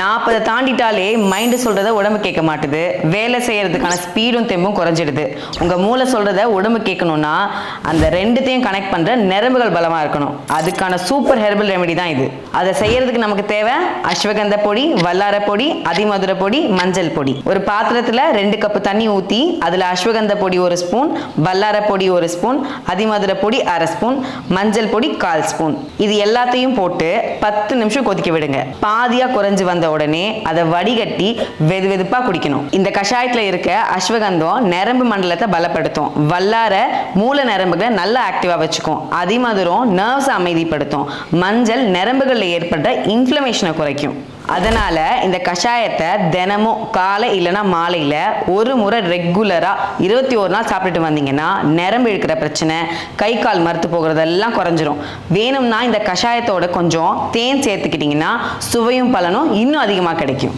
நாற்பதை தாண்டிட்டாலே mind சொல்றத உடம்பு கேட்க மாட்டுது. வேலை செய்யறதுக்கான ஸ்பீடும் தெம்பும் குறைஞ்சிடுது. உங்க மூளை சொல்றத உடம்பு கேட்கணும்னா அந்த ரெண்டுத்தையும் கனெக்ட் பண்ற நரம்புகள் பலமா இருக்கணும். அதுக்கான சூப்பர் ஹெர்பல் ரெமெடி தான் இது. அதை செய்யறதுக்கு நமக்கு தேவை அஸ்வகந்த பொடி வல்லார பொடி அதிமதுர பொடி மஞ்சள் பொடி. ஒரு பாத்திரத்துல ரெண்டு கப்பு தண்ணி ஊத்தி அதுல அஸ்வகந்த பொடி ஒரு ஸ்பூன் வல்லார பொடி ஒரு ஸ்பூன் அதிமதுர பொடி அரை ஸ்பூன் மஞ்சள் பொடி கால் ஸ்பூன் இது எல்லாத்தையும் போட்டு பத்து நிமிஷம் கொதிக்க விடுங்க. பாதியா குறைஞ்சு வந்த உடனே அதை வடிகட்டி வெது வெதுப்பா குடிக்கணும். இந்த கஷாயத்துல இருக்க அஸ்வகந்தம் நரம்பு மண்டலத்தை பலப்படுத்தும். வல்லார மூல நரம்புகளை நல்லா ஆக்டிவா வச்சுக்கும். அதிமதுரம் நர்வ்ஸ் அமைதிப்படுத்தும். மஞ்சள் நரம்புகளில் ஏற்பட்ட இன்ஃப்ளமேஷனை குறைக்கும். அதனால இந்த கஷாயத்தை தினமும் காலை இல்லைன்னா மாலையில் ஒரு முறை ரெகுலராக இருபத்தி ஒரு நாள் சாப்பிட்டுட்டு வந்தீங்கன்னா நரம்பு இழுக்கிற பிரச்சனை கை கால் மறுத்து போகிறதெல்லாம் குறைஞ்சிரும். வேணும்னா இந்த கஷாயத்தோட கொஞ்சம் தேன் சேர்த்துக்கிட்டிங்கன்னா சுவையும் பலனும் இன்னும் அதிகமாக கிடைக்கும்.